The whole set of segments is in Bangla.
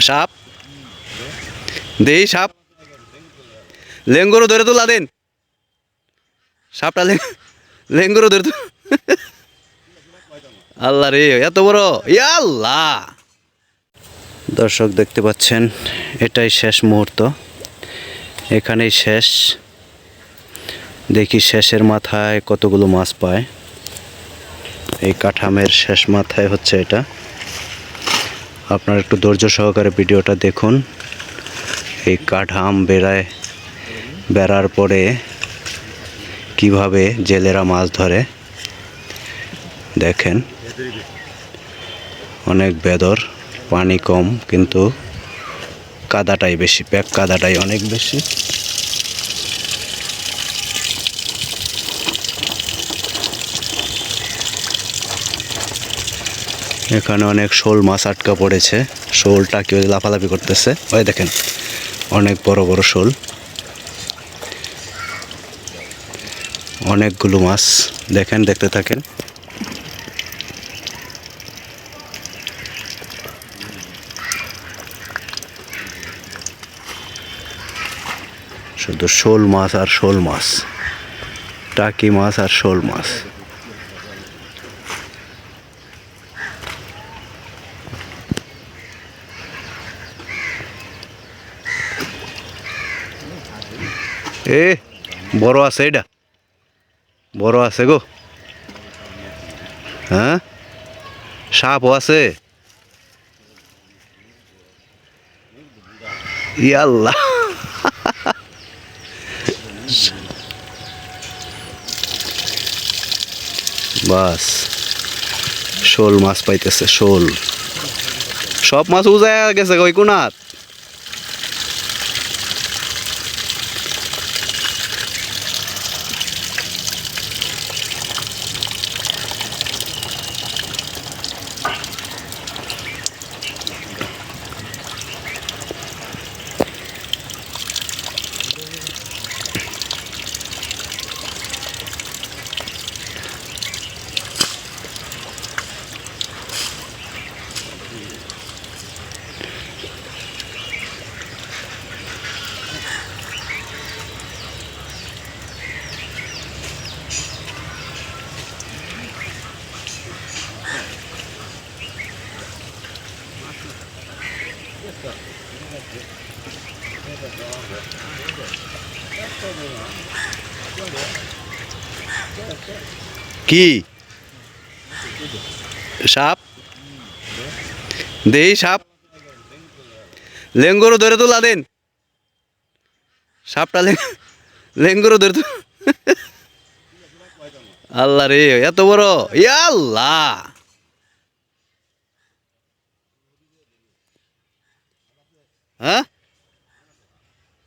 সাপ। দেই সাপ। লেঙ্গুরও ধরে তোলা দেন। সাপটা লেং- লেঙ্গুরও ধরে তো আল্লাহ রে, এত বড়। আল্লাহ। দর্শক দেখতে পাচ্ছেন, এটাই শেষ মুহূর্ত। এখানেই শেষ। দেখি শেষের মাথায় কতগুলো মাছ পায়। এই কাঠামের শেষ মাথায় হচ্ছে এটা। আপনারা একটু ধৈর্য সহকারে ভিডিওটা দেখুন। এই কাঠাম বেড়ায়, বেড়ার পরে কীভাবে জেলেরা মাছ ধরে, দেখেন। অনেক বেদর, পানি কম, কিন্তু কাদাটাই বেশি প্যাক কাদাটাই অনেক বেশি। এখানে অনেক শোল মাছ আটকা পড়েছে। শোলটা কেউ লাফালাফি করতেছে? ওই দেখেন, অনেক বড় বড় শোল। অনেকগুলো মাছ, দেখেন, দেখতে থাকেন। শুধু শোল মাছ আর শোল মাছ। টাকি মাছ আর শোল মাছ। এ, বড় আছে এটা। বড় আছে গো। হ্যাঁ? সাপও আছে। ইয়াল্লাহ বাস, শোল মাছ পাইতেছে, শোল। সব মাছ উজায় গেছে ওই কোনাত। কি? সাপ? দেই সাপ। লেঙ্গুরও ধরে তোলা, দেন। সাপটা লেং- লেঙ্গুরও ধরে তো আল্লাহ রে, এত বড়? আল্লাহ হ্যাঁ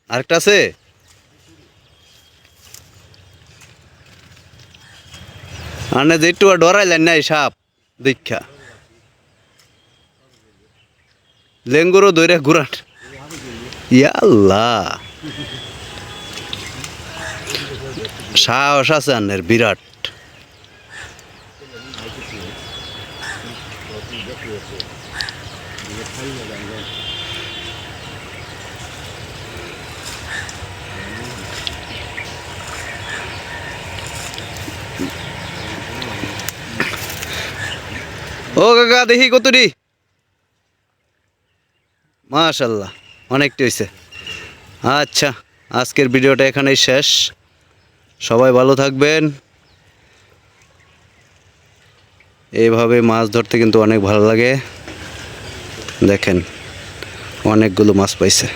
আরেকটা আছে? আনে একটু ডরাইলেন নাই সাপ, দীক্ষা। লেঙ্গুরও দৈরে ঘুরান। ইয়াল্লা। সাহস আছে আনের, বিরাট। ও কাকা, দেখি কতটি। মাশাল্লাহ, অনেকটি হয়েছে আচ্ছা আজকের ভিডিওটা এখানেই শেষ। সবাই ভালো থাকবেন। এইভাবে মাছ ধরতে কিন্তু অনেক ভালো লাগে। দেখেন, অনেকগুলো মাছ পাইছে।